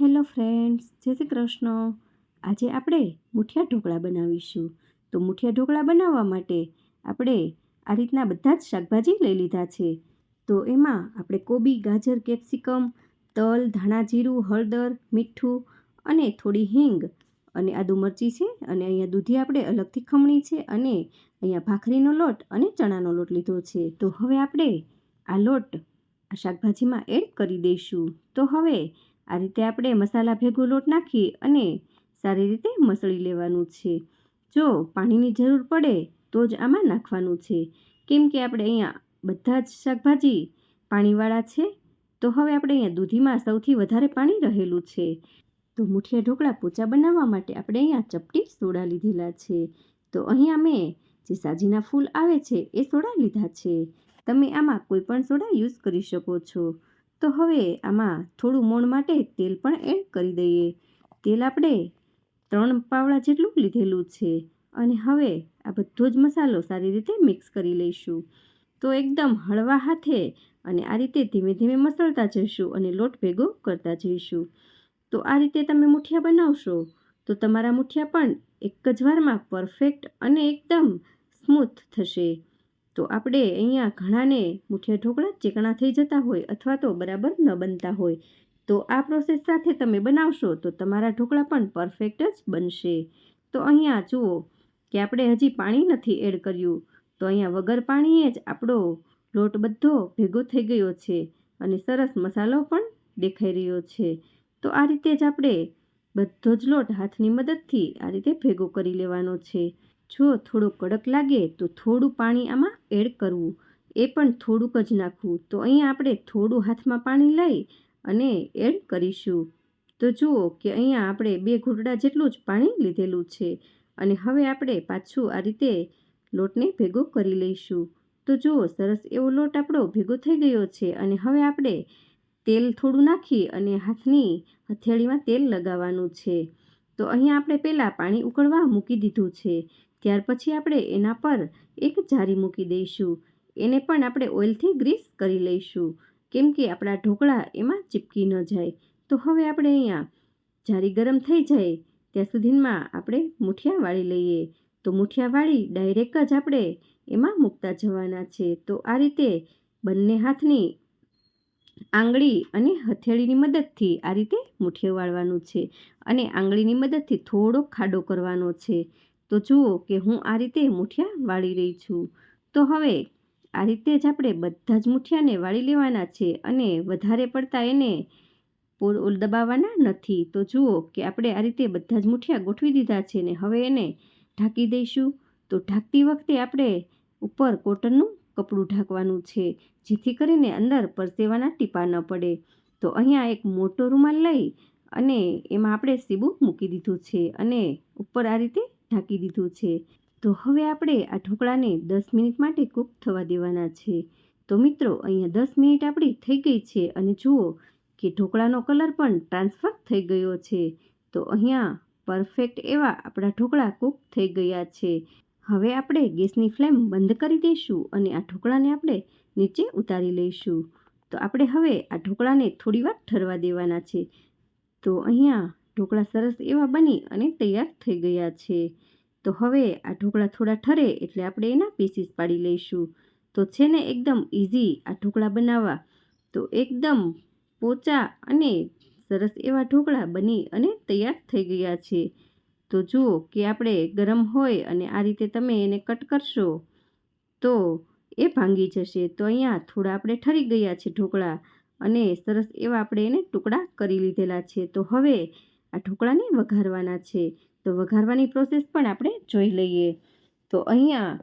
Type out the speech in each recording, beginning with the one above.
Hello friends, જય શ્રી કૃષ્ણ. આજે આપણે મુઠિયા ઢોકળા બનાવીશું. તો મુઠિયા ઢોકળા બનાવવા માટે આપણે આ રીતના બધા જ શાકભાજી લઈ લીધા છે. તો એમાં આપણે કોબી, ગાજર, કેપ્સિકમ, તલ, ધાણા, જીરું, હળદર, મીઠું અને થોડી હિંગ અને આદુ મરચી છે અને અહીંયા દૂધી આપણે અલગથી ખમણી છે અને અહીંયા ભાખરીનો લોટ અને ચણાનો લોટ લીધો છે. તો હવે આપણે આ લોટ આ શાકભાજીમાં એડ કરી દઈશું. તો હવે આ રીતે આપણે મસાલા ભેગો લોટ નાખી અને સારી રીતે મસળી લેવાનું છે. જો પાણીની જરૂર પડે તો જ આમાં નાખવાનું છે. કેમ કે આપણે અહીંયા બધા જ શાકભાજી પાણીવાળા છે, તો હવે આપણે અહીંયા દૂધીમાં સૌથી વધારે પાણી રહેલું છે. તો મુઠિયા ઢોકળા પોચા બનાવવા માટે આપણે અહીંયા ચપટી સોડા લીધેલા છે. તો અહીંયા મેં જે સાજીના ફૂલ આવે છે એ સોડા લીધા છે. તમે આમાં કોઈ પણ સોડા યુઝ કરી શકો છો. તો હવે આમાં થોડું મોણ માટે તેલ પણ એડ કરી દઈએ. તેલ આપણે ત્રણ પાવડા જેટલું લીધેલું છે અને હવે આ બધો જ મસાલો સારી રીતે મિક્સ કરી લઈશું. તો એકદમ હળવા હાથે અને આ રીતે ધીમે ધીમે મસળતા જઈશું અને લોટ ભેગો કરતા જઈશું. તો આ રીતે તમે મુઠિયા બનાવશો તો તમારા મુઠિયા પણ એક જ વારમાં પરફેક્ટ અને એકદમ સ્મૂથ થશે. તો આપણે અહીંયા ઘણાને મુઠિયા ઢોકળા ચીકણા થઈ જતા હોય અથવા તો બરાબર ન બનતા હોય. તો આ પ્રોસેસ સાથે તમે બનાવશો તો તમારા ઢોકળા પણ પરફેક્ટ જ બનશે. તો અહીંયા જુઓ કે આપણે હજી પાણી નથી એડ કર્યું. તો અહીંયા વગર પાણીએ જ આપણો લોટ બધો ભેગો થઈ ગયો છે અને સરસ મસાલો પણ દેખાઈ રહ્યો છે. તો આ રીતે જ આપણે બધો જ લોટ હાથની મદદથી આ રીતે ભેગો કરી લેવાનો છે. જો થોડો કડક લાગે તો થોડું પાણી આમાં એડ કરવું. એ પણ થોડુંક જ નાખવું. તો અહીંયા આપણે થોડું હાથમાં પાણી લઈ અને એડ કરીશું. તો જુઓ કે અહીંયા આપણે બે ઘૂંટડા જેટલું જ પાણી લીધેલું છે. અને હવે આપણે પાછું આ રીતે લોટને ભેગો કરી લઈશું. તો જુઓ, સરસ એવો લોટ આપણો ભેગો થઈ ગયો છે અને હવે આપણે તેલ થોડું નાખી અને હાથની હથેળીમાં તેલ લગાવવાનું છે. તો અહીંયા આપણે પહેલાં પાણી ઉકળવા મૂકી દીધું છે. ત્યાર પછી આપણે એના પર એક જારી મૂકી દઈશું. એને પણ આપણે ઓઇલથી ગ્રીસ કરી લઈશું. કેમ કે આપણા ઢોકળા એમાં ચીપકી ન જાય. તો હવે આપણે અહીંયા જારી ગરમ થઈ જાય. ત્યાં સુધીમાં આપણે મુઠિયા વાળી લઈએ. તો મુઠિયા વાળી ડાયરેક્ટ જ આપણે એમાં મૂકતા જવાના છે. તો આ રીતે બંને હાથની આંગળી અને હથેળીની મદદથી આ રીતે મુઠિયું વાળવાનું છે. અને આંગળીની મદદથી થોડો ખાડો કરવાનો છે. તો જુઓ કે હું આ રીતે મુઠિયા વાળી રહી છું. તો હવે આ રીતે જ આપણે બધા જ મુઠિયાને વાળી લેવાના છે અને વધારે પડતા એને પોલ દબાવવાના નથી. તો જુઓ કે આપણે આ રીતે બધા જ મુઠિયા ગોઠવી દીધા છે ને હવે એને ઢાંકી દઈશું. તો ઢાંકતી વખતે આપણે ઉપર કોટનનું કપડું ઢાંકવાનું છે, જેથી કરીને અંદર પરસેવાના ટીપા ન પડે. તો અહીંયા એક મોટો રૂમાલ લઈ અને એમાં આપણે સીબું મૂકી દીધું છે અને ઉપર આ રીતે ઢાંકી દીધું છે. તો હવે આપણે આ ઢોકળાને દસ મિનિટ માટે કૂક થવા દેવાના છે. તો મિત્રો, અહીંયા દસ મિનિટ આપણી થઈ ગઈ છે અને જુઓ કે ઢોકળાનો કલર પણ ટ્રાન્સફર થઈ ગયો છે. તો અહીંયા પરફેક્ટ એવા આપણા ઢોકળા કૂક થઈ ગયા છે. હવે આપણે ગેસની ફ્લેમ બંધ કરી દઈશું અને આ ઢોકળાને આપણે નીચે ઉતારી લઈશું. તો આપણે હવે આ ઢોકળાને થોડીવાર ઠરવા દેવાના છે. તો અહીંયા ઢોકળા સરસ એવા બની અને તૈયાર થઈ ગયા છે. તો હવે આ ઢોકળા થોડા ઠરે એટલે આપણે એના પીસીસ પાડી લઈશું. તો છે ને એકદમ ઇઝી આ ઢોકળા બનાવવા. તો એકદમ પોચા અને સરસ એવા ઢોકળા બની અને તૈયાર થઈ ગયા છે. તો જુઓ કે આપણે ગરમ હોય અને આ રીતે તમે એને કટ કરશો તો એ ભાંગી જશે. તો અહીંયા થોડા આપણે ઠરી ગયા છે ઢોકળા અને સરસ એવા આપણે એને ટુકડા કરી લીધેલા છે. તો હવે આ ઢોકળાને વઘારવાના છે. તો વઘારવાની પ્રોસેસ પણ આપણે જોઈ લઈએ. તો અહીંયા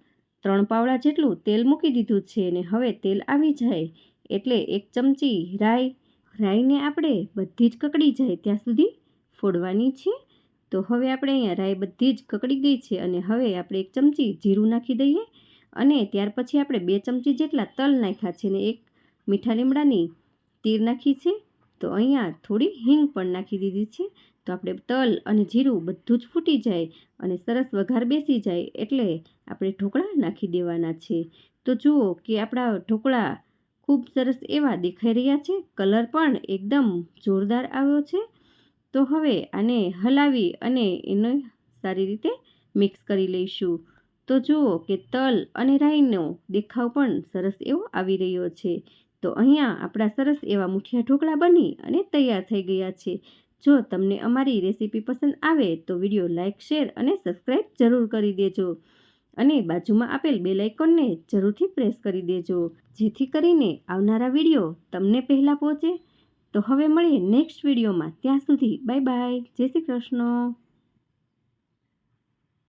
ત્રણ પાવડા જેટલું તેલ મૂકી દીધું છે અને હવે તેલ આવી જાય. એટલે એક ચમચી રાઈ, રાઈને આપણે બધી જ કકડી જાય ત્યાં સુધી ફોડવાની છે. તો હવે આપણે અહીંયા રાઈ બધી જ કકડી ગઈ છે અને હવે આપણે એક ચમચી જીરું નાખી દઈએ અને ત્યાર પછી આપણે બે ચમચી જેટલા તલ નાખ્યા છે ને એક મીઠા લીમડાની તીર નાખી છે. તો અહીંયા થોડી હિંગ પણ નાખી દીધી છે. તો આપણે તલ અને જીરું બધું જ ફૂટી જાય અને સરસ વઘાર બેસી જાય એટલે આપણે ઢોકળા નાખી દેવાના છે. તો જુઓ કે આપણા ઢોકળા ખૂબ સરસ એવા દેખાઈ રહ્યા છે. કલર પણ એકદમ જોરદાર આવ્યો છે. તો હવે આને હલાવી અને એને સારી રીતે મિક્સ કરી લઈશું. તો જુઓ કે તલ અને રાઈનો દેખાવ પણ સરસ એવો આવી રહ્યો છે. તો અહીંયા આપણા સરસ એવા મુઠિયા ઢોકળા બની અને તૈયાર થઈ ગયા છે. જો તમને અમારી રેસીપી પસંદ આવે તો વીડિયો લાઇક, શેર અને સબસ્ક્રાઈબ જરૂર કરી દેજો. અને બાજુમાં આપેલ બે લાઇકોનને જરૂરથી પ્રેસ કરી દેજો. જેથી કરીને આવનારા વીડિયો તમને પહેલાં પહોંચે. તો હવે મળીએ નેક્સ્ટ વિડીયોમાં. ત્યાં સુધી બાય બાય. જય શ્રી કૃષ્ણ.